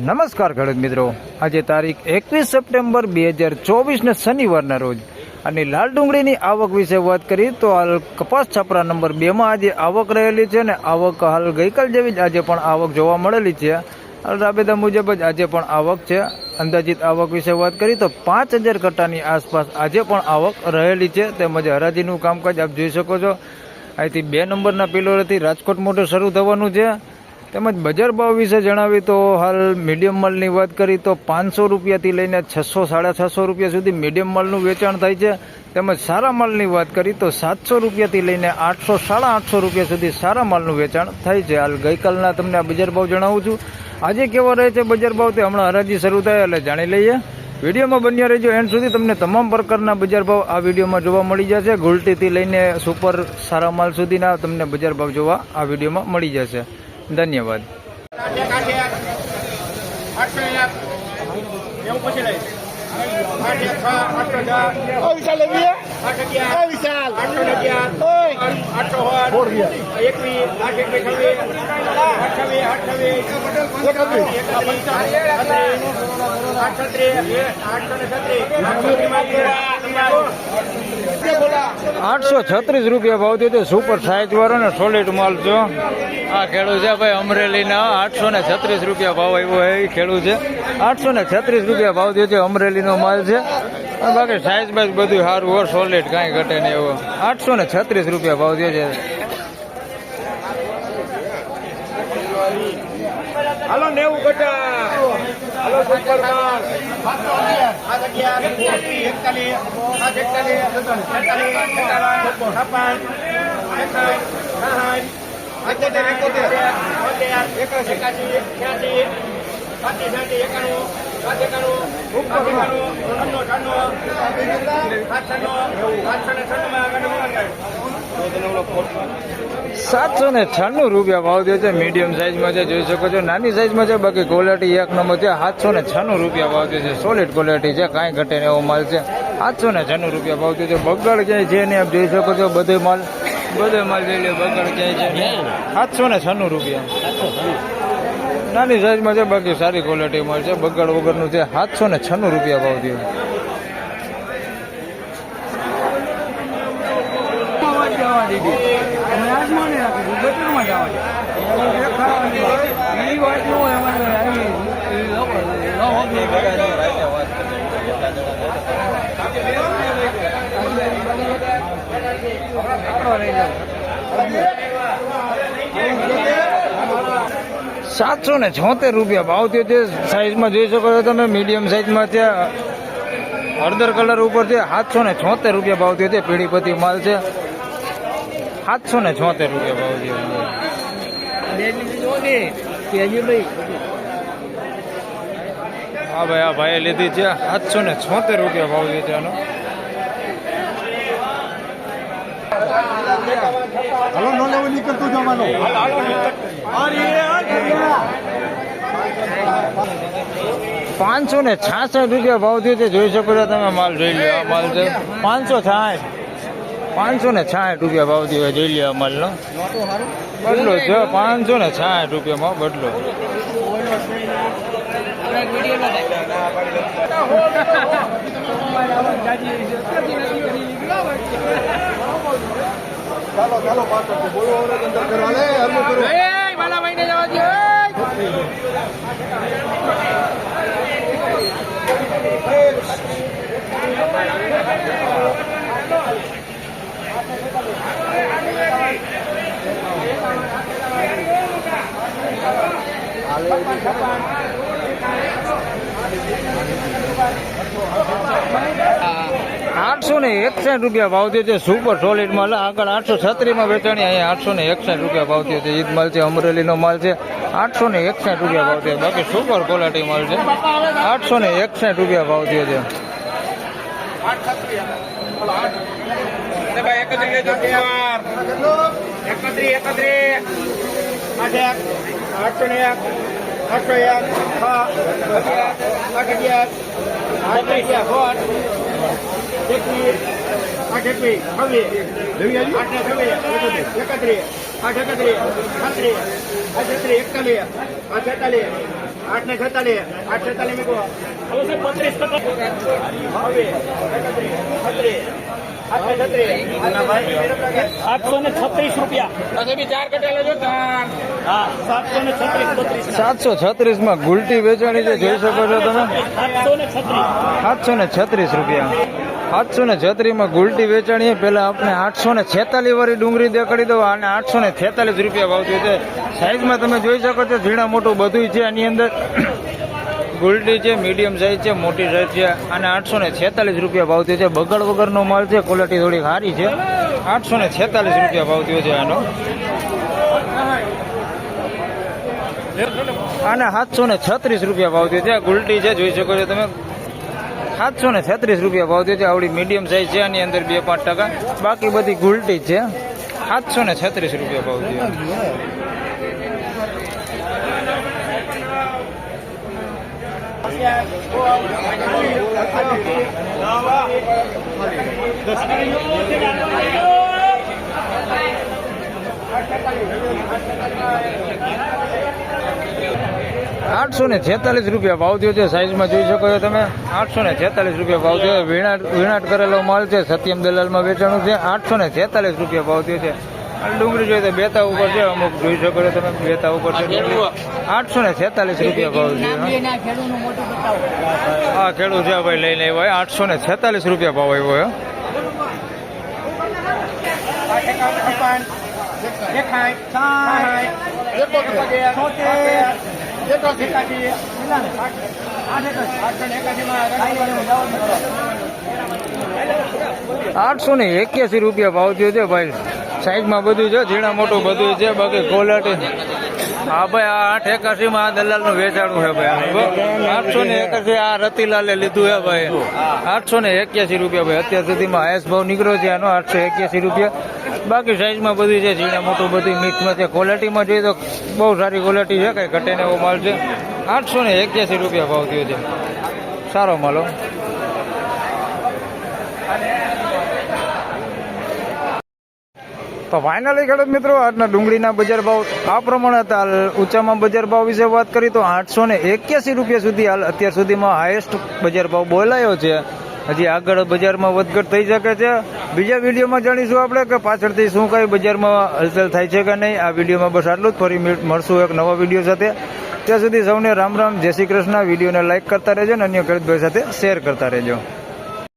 નમસ્કાર ખેડૂત મિત્રો. આજે તારીખ એકવીસ સપ્ટેમ્બર બે હજાર ચોવીસને શનિવારના રોજ. અને લાલ ડુંગળીની આવક વિશે વાત કરી તો હાલ કપાસ છાપરા નંબર બેમાં આજે આવક રહેલી છે ને આવક હાલ ગઈકાલ જેવી જ આજે પણ આવક જોવા મળેલી છે. હાલ રાબેતા મુજબ જ આજે પણ આવક છે. અંદાજિત આવક વિશે વાત કરી તો પાંચ હજાર કટ્ટાની આસપાસ આજે પણ આવક રહેલી છે. તેમજ હરાજીનું કામકાજ આપ જોઈ શકો છો. અહીંથી બે નંબરના પિલોરેથી રાજકોટ મોટર શરૂ થવાનું છે. તેમજ બજાર ભાવ વિશે જણાવી તો હાલ મીડિયમ માલની વાત કરી તો પાંચસો રૂપિયાથી લઈને છસો, સાડા છસો રૂપિયા સુધી મીડિયમ માલનું વેચાણ થાય છે. તેમજ સારા માલની વાત કરી તો સાતસો રૂપિયાથી લઈને આઠસો, સાડા આઠસો રૂપિયા સુધી સારા માલનું વેચાણ થાય છે. હાલ ગઈકાલના તમને આ બજાર ભાવ જણાવું છું. આજે કેવો રહે છે બજાર ભાવ તે હમણાં હરાજી શરૂ થાય એટલે જાણી લઈએ. વિડીયોમાં બન્યા રહેજો. એન્ડ સુધી તમને તમામ પ્રકારના બજાર ભાવ આ વિડીયોમાં જોવા મળી જશે. ગુલટીથી લઈને સુપર સારા માલ સુધીના તમને બજાર ભાવ જોવા આ વિડીયોમાં મળી જશે. ધન્યવાદ. આઠસો છત્રીસ રૂપિયા ભાવ છે સુપર સાઈઝ વાળો ને સોલિડ માલ છો. આ ખેડૂત છે ભાઈ અમરેલીના આઠસો ને છત્રીસ રૂપિયા ભાવ આવ્યો એ ખેડૂત છે આઠસો ને છત્રીસ રૂપિયા ભાવ થયો છે અમરેલીનો માલ છે અને બાકી સાઈઝ બાઈઝ બધું સારું હોય સોલિડ કાંઈ ઘટે નહીં એવો આઠસો ને છત્રીસ રૂપિયા ભાવ થયો છે હાલો નેવું ગટા હાલો સુપર માલ આઠ અગિયાર એકવીસ એકતાલીસ એકતાલીસ એકોતેર એકોતેર. સાતસો ને છન્નું રૂપિયા ભાવ થયો છે મીડિયમ સાઇઝમાં છે, જોઈ શકો છો. નાની સાઇઝમાં છે, બાકી ક્વોલિટી એક નંબર છે. સાતસો ને છન્નું રૂપિયા ભાવ થયો છે. સોલિડ ક્વોલિટી છે, કાંઈ ઘટે ને એવો માલ છે. સાતસો ને છન્નું રૂપિયા ભાવ થયો છે. બગડ ક્યાંય છે ને આપ જોઈ શકો છો, બધો માલ બધો માલ લો બગડ જાય છે. સાતસો ને છન્નું રૂપિયા. નાની સાઈઝમાં છે બાકી સારી ક્વોલિટી માલ છે. બગડ વગરનું છે. સાતસો ને છન્નું રૂપિયા ભાવ થયો. સાતસો ને છોતેર રૂપિયા ભાવ થયો છે. સાઈઝમાં જોઈ શકો છો તમે મીડિયમ સાઈઝમાં છે હળદર કલર ઉપર છે. સાતસો ને છોતેર રૂપિયા ભાવ થયો છે. પીડીપતિ માલ છે. સાતસો ને છોતેર રૂપિયા ભાવ થયો હા ભાઈ, આ ભાઈએ લીધી છે. સાતસો ને છોતેર રૂપિયા ભાવ થયો છે આનો. હાલો, નો લેવો નીકળતો જવાનો. પાંચસો ને છાસઠ રૂપિયા ભાવ થયો જોઈ શકો છો તમે, માલ જોઈ લો આ માલ છે. પાંચસો છાઠ પાંચસો ને છાઠ રૂપિયા ભાવ થયો જોઈ લો આ માલનો. બદલો છે, પાંચસો ને છાઠ રૂપિયામાં બદલો. ચાલો ચાલો પાછળ બોલો આઠસો ને એકસઠ રૂપિયા ભાવ થયો છે. સુપર સોલિડ માલ. આગળ આઠસો છત્રીમાં વેચાણી. અહીંયા આઠસો ને એકસઠ રૂપિયા ભાવ થયો છે. ઈદ માલ છે, અમરેલીનો માલ છે. આઠસો ને એકસઠ રૂપિયા ભાવ થયો બાકી સુપર ક્વોલિટી માલ છે. આઠસો ને એકસઠ રૂપિયા ભાવ થયો છે. આઠસો એક આઠસો એક અગિયાર અગિયાર આઠ એકવીસ આઠ એકવીસ છવ્વીસ આઠ છવ્વીસ એકત્રીસ આઠ એકત્રીસ છત્રીસ છત્રીસ એકતાલીસ આઠ એકતાલીસ આઠ ને છેતાલીસ આઠ છેતાલીસ મૂકો. હવે એકત્રીસ છત્રીસ ને છત્રીસ. રૂપિયા. સાતસો ને છત્રીસ સાતસો છત્રીસમાં ગુલટી વેચાણી જે જોઈ શકો છો તમે? ને છત્રીસ. સાતસો ને છત્રીસ રૂપિયા. સાતસો ને છત્રીસમાં ગુલટી વેચાણી પેલા આપણે આઠસો ને છેતાલીસ વાળી ડુંગળી દેખાડી દો. અને આઠસો ને છેતાલીસ રૂપિયા ભાવતી છે. સાઈઝમાં તમે જોઈ શકો છો, ઝીણા મોટું બધું છે આની અંદર. ગુલટી છે, મીડિયમ સાઈઝ છે, મોટી સાઈઝ છે. અને આઠસો ને છેતાલીસ રૂપિયા ભાવતી છે. બગડ વગરનો માલ છે ક્વોલિટી થોડી સારી છે. આઠસો ને છેતાલીસ રૂપિયા ભાવતી છે આનો. અને સાતસો ને છત્રીસ રૂપિયા ભાવતી છે. આ ગુલટી છે, જોઈ શકો છો તમે. સાતસો ને છત્રીસ રૂપિયા ભાવતી છે. આવડી મીડિયમ સાઈઝ છે. આની અંદર બે પાંચ ટકા. બાકી બધી ગુલટી છે. સાતસો ને છત્રીસ રૂપિયા ભાવતી છે આઠસો ને છેતાલીસ રૂપિયા ભાવ થયો છે. સાઈઝમાં જોઈ શકો છો તમે. આઠસો ને છેતાલીસ રૂપિયા ભાવ થયો. છે વીણાટ વીણાટ કરેલો માલ છે. સત્યમ દલાલમાં વેચાણું છે. આઠસો ને છેતાલીસ રૂપિયા ભાવ થયો છે. અને ડુંગળી જોઈએ તો બેતા ઉપર છે. અમુક જોઈ શકો છો તમે. બેતા ઉપર છે. આઠસો ને છેતાલીસ રૂપિયા ભાવ છે. હા ખેડૂત છે ભાઈ લઈને આવ્યો હોય. આઠસો ને છેતાલીસ રૂપિયા ભાવ આવ્યો હોય આઠસો ને એક્યાસી રૂપિયા ભાવ થયો છે ભાઈ. સાઈઝમાં બધું છે, ઝીણા મોટું બધું છે, બાકી ક્વોલિટી હા ભાઈ, આ આઠ એકાસી માં આ દલાલનું વેચાણું છે ભાઈ આઠસો ને એકાસી આ રતિલાલે લીધું છે ભાઈ. આઠસો ને એક્યાસી રૂપિયા ભાઈ, અત્યાર સુધીમાં હાઈએસ્ટ ભાવ નીકળ્યો છે આનો, આઠસો એક્યાસી રૂપિયા. બાકી સાઈઝમાં બધું છે ઝીણા મોટું બધું મિક્સમાં છે. ક્વોલિટીમાં જોઈએ તો બહુ સારી ક્વોલિટી છે, કંઈ ઘટે એવો માલ છે. આઠસો ને એક્યાસી રૂપિયા ભાવ થયો છે. સારો માલો તો ફાઇનલી ખેડૂત મિત્રો, આજના ડુંગળીના બજાર ભાવ આ પ્રમાણે હતા. હાલ ઊંચામાં બજાર ભાવ વિશે વાત કરી તો આઠસો ને એક્યાસી રૂપિયા સુધી હાલ અત્યાર સુધીમાં હાઈએસ્ટ બજાર ભાવ બોલાયો છે. હજી આગળ બજારમાં વધઘટ થઈ શકે છે. બીજા વિડીયોમાં જાણીશું આપણે કે પાછળથી શું કઈ બજારમાં હલચલ થાય છે કે નહીં. આ વિડીયોમાં બસ આટલું જ. ફરી મળશું એક નવા વીડિયો સાથે. ત્યાં સુધી સૌને રામ રામ. જય શ્રી કૃષ્ણ. વિડીયોને લાઇક કરતા રહેજો અને અન્ય ખેડૂતભાઈ સાથે શેર કરતા રહેજો.